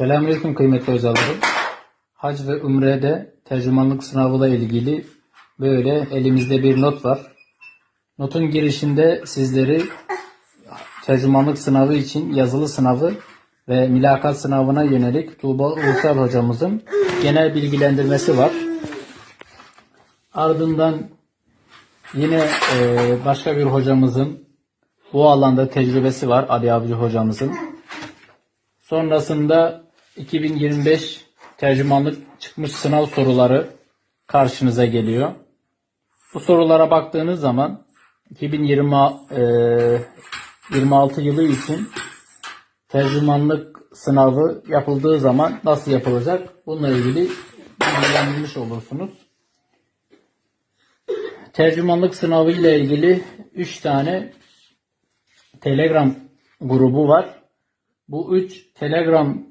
Selamünaleyküm kıymetli hocalarım. Hac ve Umre'de tercümanlık sınavıyla ilgili böyle elimizde bir not var. Notun girişinde sizleri tercümanlık sınavı için yazılı sınavı ve mülakat sınavına yönelik Tuğba Ulusal hocamızın genel bilgilendirmesi var. Ardından yine e, başka bir hocamızın bu alanda tecrübesi var Ali Avcı hocamızın. Sonrasında 2025 tercümanlık çıkmış sınav soruları karşınıza geliyor. Bu sorulara baktığınız zaman 2020 eee, 26 yılı için tercümanlık sınavı yapıldığı zaman nasıl yapılacak? Bununla ilgili bilgilendirilmiş olursunuz. Tercümanlık sınavı ile ilgili 3 tane Telegram grubu var. Bu üç Telegram